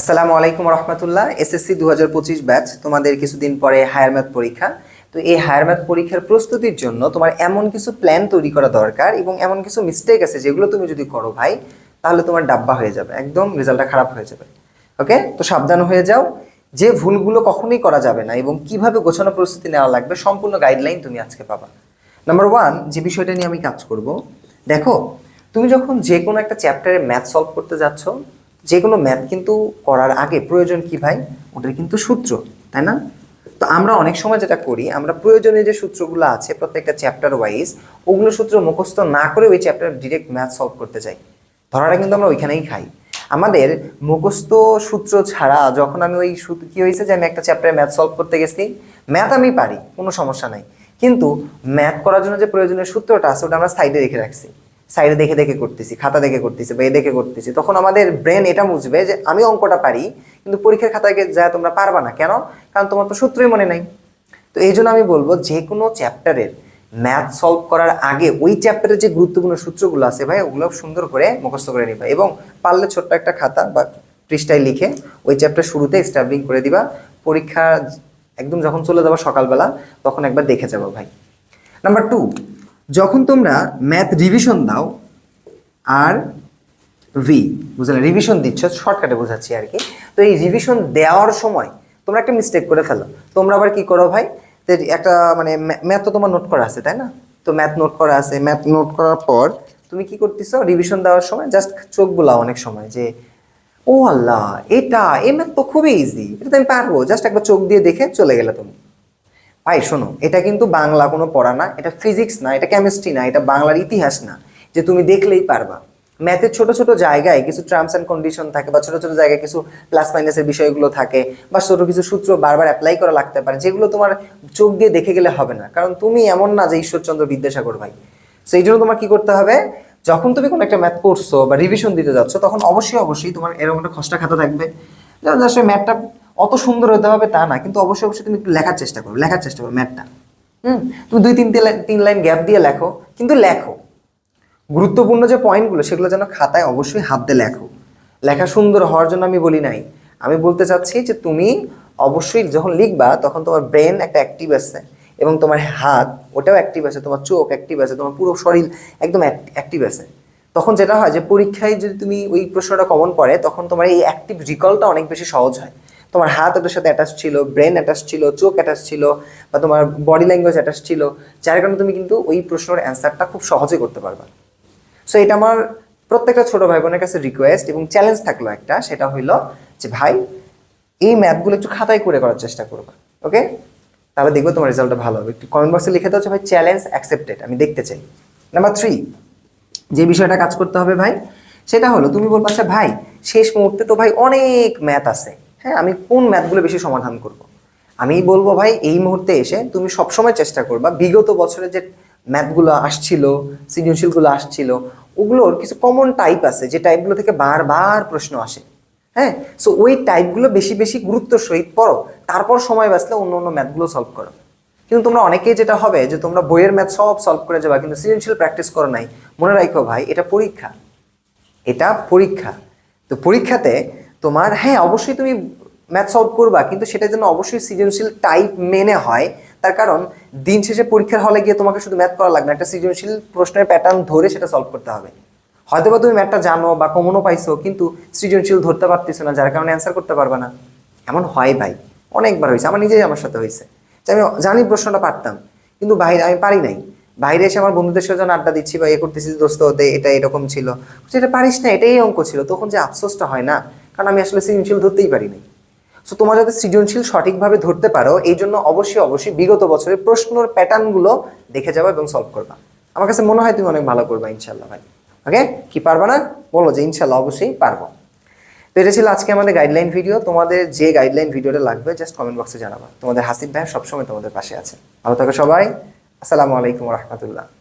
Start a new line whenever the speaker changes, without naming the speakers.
আসসালামু আলাইকুম রহমতুল্লাহ এসএসসি দু হাজার পঁচিশ ব্যাচ তোমাদের কিছুদিন পরে হায়ার ম্যাথ পরীক্ষা। তো এই হায়ার ম্যাথ পরীক্ষার প্রস্তুতির জন্য তোমার এমন কিছু প্ল্যান তৈরি করা দরকার এবং এমন কিছু মিস্টেক আছে যেগুলো তুমি যদি করো ভাই, তাহলে তোমার ডাব্বা হয়ে যাবে, একদম রেজাল্টটা খারাপ হয়ে যাবে। ওকে তো সাবধান হয়ে যাও, যে ভুলগুলো কখনোই করা যাবে না এবং কীভাবে গোছানো প্রস্তুতি নেওয়া লাগবে সম্পূর্ণ গাইডলাইন তুমি আজকে পাবা। নাম্বার ওয়ান যে বিষয়টা নিয়ে আমি কাজ করব, দেখো, তুমি যখন যে কোনো একটা চ্যাপ্টারে ম্যাথ সলভ করতে যাচ্ছ যে কোনো ম্যাথ কিন্তু করার আগে প্রয়োজন কি ভাই? ওটার কিন্তু সূত্র, তাই না? তো আমরা অনেক সময় যেটা করি, আমরা প্রয়োজনীয় যে সূত্রগুলো আছে প্রত্যেকটা চ্যাপ্টার ওয়াইজ ওগুলো সূত্র মুখস্থ না করে ওই চ্যাপ্টার ডিরেক্ট ম্যাথ সলভ করতে যাই ধরাটা কিন্তু আমরা ওইখানেই খাই। আমাদের মুখস্থ সূত্র ছাড়া যখন আমি ওই সূত্র, কি হয়েছে যে আমি একটা চ্যাপ্টারে ম্যাথ সলভ করতে গেছি? ম্যাথ আমি পারি, কোনো সমস্যা নাই। কিন্তু ম্যাথ করার জন্য যে প্রয়োজনীয় সূত্রটা আছে, ওটা আমরা সাইডে রেখে রাখছি। সাইডে দেখে দেখে করতেছি, খাতা দেখে করতেছি বা এ দেখে করতেছি, তখন আমাদের ব্রেন এটা বুঝবে যে আমি অঙ্কটা পারি, কিন্তু পরীক্ষার খাতায় যা তোমরা পারবা না। কেন? কারণ তোমার তো সূত্রই মনে নাই। তো এই জন্য আমি বলব যে কোনো চ্যাপ্টারের ম্যাথ সলভ করার আগে ওই চ্যাপ্টারের যে গুরুত্বপূর্ণ সূত্রগুলো আছে ভাই, ওগুলো সুন্দর করে মুখস্থ করে নিবা এবং পারলে ছোট্ট একটা খাতা বা পৃষ্ঠায় লিখে ওই চ্যাপ্টার শুরুতে স্টাবলিং করে দিবা। পরীক্ষা একদম যখন চলে যাবা সকালবেলা, তখন একবার দেখে যাব ভাই। নাম্বার টু যখন তোমরা ম্যাথ রিভিশন দাও, আর ভি বুঝলে? রিভিশন দিচ্ছ শর্টকাটে বোঝাচ্ছি আর কি। তো এই রিভিশন দেওয়ার সময় তোমরা একটা মিস্টেক করে ফেলো। তোমরা আবার কি করো ভাই? একটা মানে ম্যাথ তো তোমার নোট করা আছে, তাই না? তো ম্যাথ নোট করা আছে। ম্যাথ নোট করার পর তুমি কি করতেছো? রিভিশন দেওয়ার সময় জাস্ট চোখ বোলাও অনেক সময় যে, ও আল্লাহ, এটা, এই ম্যাথ তো খুবই ইজি এটা তো আমি পারব। জাস্ট একবার চোখ দিয়ে দেখে চলে গেলে তুমি। ভাই, শোনো, এটা কিন্তু বাংলা কোনো পড়া না, এটা ফিজিক্স না, এটা কেমিস্ট্রি না, এটা বাংলার ইতিহাস না, যে তুমি দেখলেই পারবা। ম্যাথের ছোট ছোট জায়গায় কিছু টার্মস অ্যান্ড কন্ডিশন থাকে বা ছোট ছোট জায়গায় কিছু প্লাস মাইনাসের বিষয়গুলো থাকে বা ছোট কিছু সূত্র বারবার অ্যাপ্লাই করা লাগতে পারে, যেগুলো তোমার চোখ দিয়ে দেখে গেলে হবে না। কারণ তুমি এমন না যে ঈশ্বরচন্দ্র বিদ্যাসাগর ভাই। সেই জন্য তোমার কি করতে হবে? যখন তুমি কোনো একটা ম্যাথ করছ বা রিভিশন দিতে যাচ্ছ, তখন অবশ্যই অবশ্যই তোমার এরকম একটা খসড়া খাতা থাকবে। যেমন আসলে ম্যাথটা অত সুন্দর হতে হবে তা না, কিন্তু অবশ্যই অবশ্যই তুমি একটু লেখার চেষ্টা করো লেখার চেষ্টা করো ম্যাথটা হুম? তুমি দুই লাইন তিন লাইন গ্যাপ দিয়ে লেখো, কিন্তু লেখো। গুরুত্বপূর্ণ যে পয়েন্টগুলো সেগুলো যেন খাতায় অবশ্যই হাত দিয়ে লেখো। লেখা সুন্দর হওয়ার জন্য আমি বলি নাই। আমি বলতে চাচ্ছি যে তুমি অবশ্যই যখন লিখবা, তখন তোমার ব্রেন একটা অ্যাক্টিভ আছে এবং তোমার হাত, ওটাও অ্যাক্টিভ আছে, তোমার চোখ অ্যাক্টিভ আছে, তোমার পুরো শরীর একদম অ্যাক্টিভ আছে। তখন যেটা হয় যে পরীক্ষায় যদি তুমি ওই প্রশ্নটা কমন পড়ে, তখন তোমার এই অ্যাক্টিভ রিকলটা অনেক বেশি সহজ হয়। তোমার হাত ওটার সাথে অ্যাটাচ ছিল ব্রেন অ্যাটাচ ছিল, চোখ অ্যাটাচ ছিল বা তোমার বডি ল্যাঙ্গুয়েজ অ্যাটাচ ছিল, যার কারণে তুমি কিন্তু ওই প্রশ্নের অ্যান্সারটা খুব সহজে করতে পারবা। সো এটা আমার প্রত্যেকটা ছোট ভাই বোনের কাছে রিকোয়েস্ট এবং চ্যালেঞ্জ থাকল একটা, সেটা হইল যে, ভাই, এই ম্যাথগুলো একটু খাতায় করে করার চেষ্টা করবা ওকে তাহলে দেখব তোমার রেজাল্টটা ভালো হবে। একটু কমেন্ট বক্সে লিখে দাও ভাই চ্যালেঞ্জ অ্যাকসেপ্টেড আমি দেখতে চাই। নাম্বার থ্রি যে বিষয়টা কাজ করতে হবে ভাই, সেটা হলো, তুমি বলব আচ্ছা ভাই, শেষ মুহূর্তে তো ভাই অনেক ম্যাথ আছে। হ্যাঁ আমি কোন ম্যাথগুলো বেশি সমাধান করব। আমি বলব ভাই, এই মুহূর্তে এসে তুমি সবসময় চেষ্টা করবা। বিগত বছরে যে ম্যাথগুলো আসছিল, সৃজনশীলগুলো আসছিল, ওগুলোর কিছু কমন টাইপ আছে, যে টাইপগুলো থেকে বারবার প্রশ্ন আসে। হ্যাঁ সো ওই টাইপগুলো বেশি বেশি গুরুত্ব সহিত পড়ো। তারপর সময় বাঁচলে অন্য অন্য ম্যাথগুলো সলভ করো। কিন্তু তোমরা অনেকেই যেটা হবে, যে তোমরা বইয়ের ম্যাথ সব সলভ করে যাবা, কিন্তু সৃজনশীল প্র্যাকটিস করো নাই। মনে রাখো ভাই, এটা পরীক্ষা। এটা পরীক্ষা। তো পরীক্ষাতে তোমার হ্যাঁ অবশ্যই তুমি ম্যাথ সলভ করবা, কিন্তু সেটা যেন অবশ্যই সৃজনশীল টাইপ মেনে হয়। তার কারণ, দিন শেষে পরীক্ষার হলে গিয়ে তোমাকে শুধু ম্যাথ করা লাগবে না, একটা সৃজনশীল প্রশ্নের প্যাটার্ন ধরে সেটা সলভ করতে হবে। হয়তো বা তুমি ম্যাথটা জানো বা কমনও পাইছো, কিন্তু সৃজনশীল ধরতে পারতেছো না, যার কারণে অ্যান্সার করতে পারবে না। এমন হয় ভাই, অনেকবার হয়েছে, আমার নিজেই আমার সাথে হয়েছে। যে আমি জানি প্রশ্নটা পারতাম, কিন্তু বাইরে আমি পারি নাই। বাইরে এসে আমার বন্ধুদের সাথে আড্ডা দিচ্ছি বা এ করতেছি দোস্ত হতে এটা এরকম ছিল। এটা পারিস না, এটাই অঙ্ক ছিল। তখন যে আফসোসটা হয় না কারণ আমি আসলে সৃজনশীল ধরতেই পারি নাই সো তোমার যাতে সৃজনশীল সঠিকভাবে ধরতে পারো, এই জন্য অবশ্যই অবশ্যই বিগত বছরের প্রশ্নর প্যাটার্নগুলো দেখে যাবা এবং সলভ করবা। আমার কাছে মনে হয় তুমি অনেক ভালো করবা ইনশাল্লাহ ভাই। ওকে কি পারবা না? বলো যে ইনশাল্লাহ অবশ্যই পারব। তো এটা ছিল আজকে আমাদের গাইডলাইন ভিডিও তোমাদের যে গাইডলাইন ভিডিওটা লাগবে জাস্ট কমেন্ট বক্সে জানাবা। তোমাদের হাসিব ভাই সবসময় তোমাদের পাশে আছে। ভালো থাকো সবাই। আসসালামু আলাইকুম রহমতুল্লাহ।